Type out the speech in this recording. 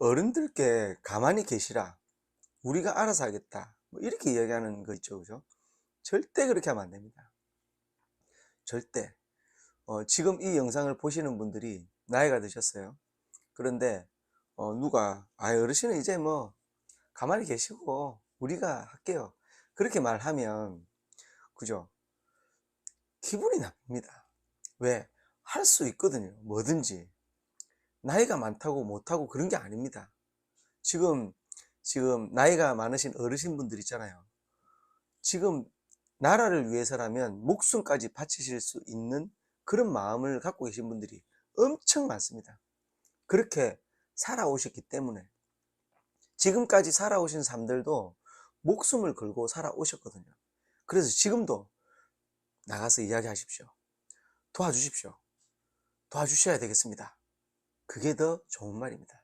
어른들께 가만히 계시라. 우리가 알아서 하겠다. 뭐 이렇게 이야기하는 거 있죠. 그죠? 절대 그렇게 하면 안 됩니다. 절대. 어, 지금 이 영상을 보시는 분들이 나이가 드셨어요. 그런데 어, 누가 아 어르신은 이제 뭐 가만히 계시고 우리가 할게요. 그렇게 말하면 그죠? 기분이 나쁩니다. 왜? 할 수 있거든요. 뭐든지. 나이가 많다고 못하고 그런 게 아닙니다. 지금, 지금 나이가 많으신 어르신 분들 있잖아요. 지금 나라를 위해서라면 목숨까지 바치실 수 있는 그런 마음을 갖고 계신 분들이 엄청 많습니다. 그렇게 살아오셨기 때문에 지금까지 살아오신 삶들도 목숨을 걸고 살아오셨거든요. 그래서 지금도 나가서 이야기하십시오. 도와주십시오. 도와주셔야 되겠습니다. 그게 더 좋은 말입니다.